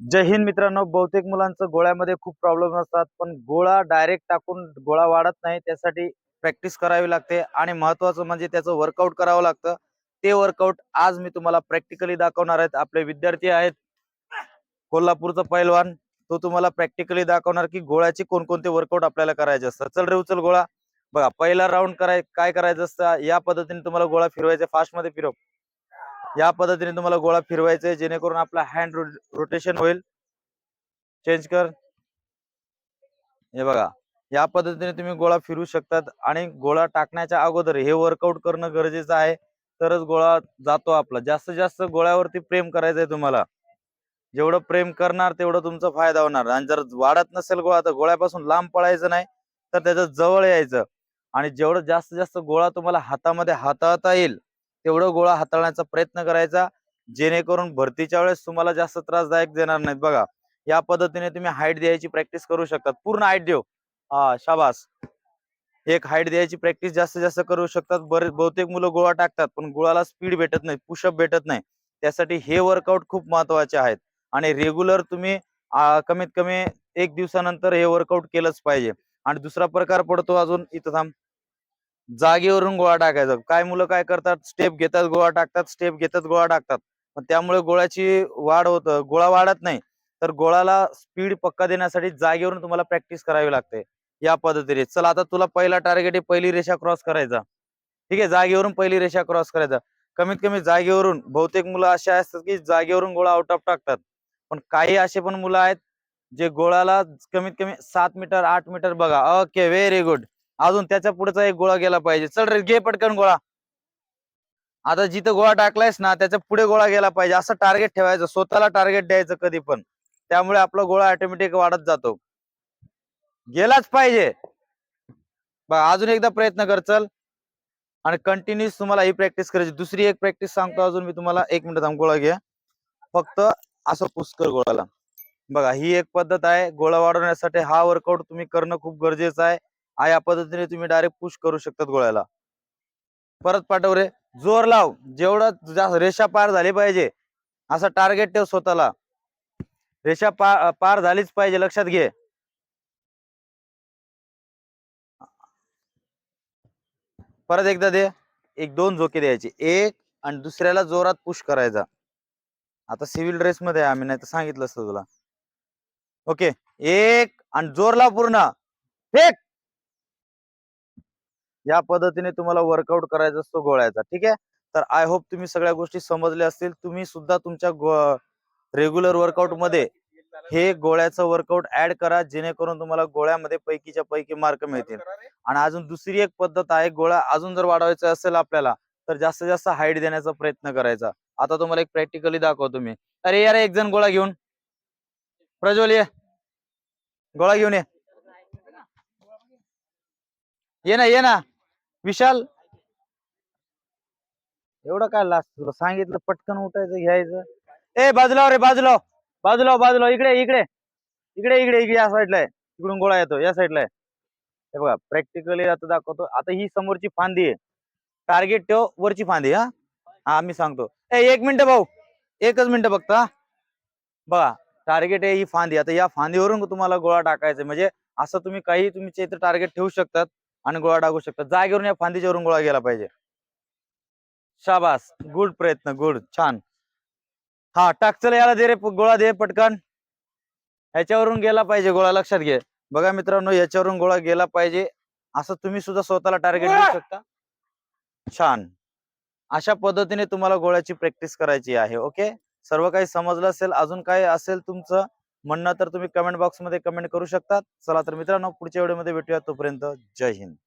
जय हिंद मित्रांनो. बहुतेक मुलांचं गोळ्यामध्ये खूप प्रॉब्लेम असतात पण गोळा डायरेक्ट टाकून गोळा वाढत नाही त्यासाठी प्रॅक्टिस करावी लागते. आणि महत्वाचं म्हणजे त्याचं वर्कआउट करावं लागतं. ते वर्कआउट आज मी तुम्हाला प्रॅक्टिकली दाखवणार आहेत. आपले विद्यार्थी आहेत कोल्हापूरचा पैलवान. तो तुम्हाला प्रॅक्टिकली दाखवणार की गोळ्याचे कोणकोणते वर्कआउट आपल्याला करायचे असतात. चल रे उचल गोळा. बघा पहिला राऊंड कराय काय करायचं असतं? या पद्धतीने तुम्हाला गोळा फिरवायचा फास्टमध्ये फिरव. या पद्धतीने तुम्हाला गोळा फिरवायचा आहे जेणेकरून आपला हँड रोटेशन होईल. चेंज कर. हे बघा या पद्धतीने तुम्ही गोळा फिरू शकतात आणि गोळा टाकण्याच्या अगोदर हे वर्कआउट करणं गरजेचं आहे. तरच गोळा जातो आपला. जास्तीत जास्त गोळ्यावरती प्रेम करायचं आहे तुम्हाला. जेवढं प्रेम करणार तेवढं तुमचा फायदा होणार. आणि जर वाढत नसेल गोळा तर गोळ्यापासून लांब पळायचं नाही तर त्याच्याजवळ यायचं. आणि जेवढं जास्तीत जास्त गोळा तुम्हाला हातामध्ये हाताळता येईल तेवढं गोळा हाताळण्याचा प्रयत्न करायचा जेणेकरून भरतीच्या वेळेस तुम्हाला जास्त त्रासदायक देणार नाहीत. बघा या पद्धतीने तुम्ही हाईट द्यायची प्रॅक्टिस करू शकतात. पूर्ण हाईट देऊ. हा शाबास. एक हाईट द्यायची प्रॅक्टिस जास्तीत जास्त करू शकतात. बरेच बहुतेक मुलं गोळा टाकतात पण गोळाला स्पीड भेटत नाही पुशअप भेटत नाही. त्यासाठी हे वर्कआउट खूप महत्त्वाचे आहेत. आणि रेग्युलर तुम्ही कमीत कमी एक दिवसानंतर हे वर्कआउट केलंच पाहिजे. आणि दुसरा प्रकार पडतो अजून इथं थांब. जागेवरून गोळा टाकायचा. काय मुलं काय करतात? स्टेप घेतात गोळा टाकतात स्टेप घेतात गोळा टाकतात. पण त्यामुळे गोळ्याची वाढ होत गोळा वाढत नाही. तर गोळाला स्पीड पक्का देण्यासाठी जागेवरून तुम्हाला प्रॅक्टिस करावी लागते. या पद्धतीने. चला आता तुला पहिला टार्गेट आहे पहिली रेषा क्रॉस करायचा. ठीक आहे? जागेवरून पहिली रेषा क्रॉस करायचा. कमीत कमी जागेवरून बहुतेक मुलं असे असतात की जागेवरून गोळा आउट ऑफ टाकतात. पण काही असे पण मुलं आहेत जे गोळाला कमीत कमी सात मीटर आठ मीटर बघा. ओके व्हेरी गुड अजून त्याच्या पुढचा एक गोळा गेला पाहिजे. चल रे घे पटकन गोळा. आता जिथं गोळा टाकलायस ना त्याच्या पुढे गोळा गेला पाहिजे. असं टार्गेट ठेवायचं. स्वतःला टार्गेट द्यायचं कधी पण. त्यामुळे आपला गोळा ऑटोमॅटिक वाढत जातो. गेलाच पाहिजे. बघा अजून एकदा प्रयत्न कर चल. आणि कंटिन्युअस तुम्हाला ही प्रॅक्टिस करायची. दुसरी एक प्रॅक्टिस सांगतो अजून मी तुम्हाला. एक मिनिट थांब गोळा घ्या फक्त असं पुष्कर गोळाला बघा ही एक पद्धत आहे. गोळा वाढवण्यासाठी हा वर्कआउट तुम्ही करणं खूप गरजेचं आहे. आ या पद्धतीने तुम्ही डायरेक्ट पुश करू शकतात गोळ्याला. परत पाठव रे. जोर लाव. जेवढं जास्त रेषा पार झाली पाहिजे असा टार्गेट ठेव स्वतःला. रेषा पार पार झालीच पाहिजे लक्षात घे. परत एकदा दे. एक दोन झोके द्यायचे. एक आणि दुसऱ्याला जोरात पुश करायचा. आता सिव्हिल ड्रेस मध्ये आम्ही नाही तर सांगितलं असतं तुला. ओके. एक आणि जोर लाव पूर्ण. फेक! या पद्धतीने तुम्हाला वर्कआउट करायचा असतो गोळ्याचा ठीक आहे? तर आय होप तुम्ही सगळ्या गोष्टी समजल्या असतील. तुम्ही सुद्धा तुमच्या रेग्युलर वर्कआउटमध्ये हे गोळ्याचं वर्कआउट ऍड करा जेणेकरून तुम्हाला गोळ्यामध्ये पैकीच्या पैकी मार्क मिळतील. आणि अजून दुसरी एक पद्धत आहे गोळा अजून जर वाढवायचा असेल आपल्याला तर जास्तीत जास्त हाईट देण्याचा प्रयत्न करायचा. आता तुम्हाला एक प्रॅक्टिकली दाखवतो मी. अरे यार एक जण गोळा घेऊन. प्रज्वल ये. गोळा घेऊन ये. ये ना ये ना. विशाल. एवढं काय लास्ट तुला सांगितलं पटकन उठायचं घ्यायचं. ए बाजूला रे बाजूला. हो. बाजूला बाजूला. इकडे इकडे. इकडे इकडे इकडे या साईडला आहे. इकडून गोळा येतो या साईडला आहे. हे बघा प्रॅक्टिकली आता दाखवतो. आता ही समोरची फांदी आहे. टार्गेट ठेव वरची फांदी हा. हा मी सांगतो. ए एक मिनिट भाऊ. एकच मिनिट फक्त बघा टार्गेट आहे ही फांदी. आता या फांदीवरून तुम्हाला गोळा टाकायचा म्हणजे असं तुम्ही काही तुम्ही चैत्र टार्गेट ठेवू शकतात. आणि गोळा टाकू शकतात. जागेवरून या फांदीच्यावरून गोळा गेला पाहिजे. शाबास. गुड प्रयत्न. गुड छान. हा टाक चल याला दे रे गोळा दे पटकन. ह्याच्यावरून गेला पाहिजे गोळा लक्षात घे. बघा मित्रांनो याच्यावरून गोळा गेला पाहिजे. असं तुम्ही सुद्धा स्वतःला टार्गेट देऊ शकता. छान. अशा पद्धतीने तुम्हाला गोळ्याची प्रॅक्टिस करायची आहे ओके सर्व काही समजलं असेल अजून काय असेल तुमचं म्हणणं तर तुम्ही कमेंट बॉक्समध्ये कमेंट करू शकता चला तर मित्रांनो पुढच्या व्हिडिओमध्ये भेटूया. तोपर्यंत जय हिंद.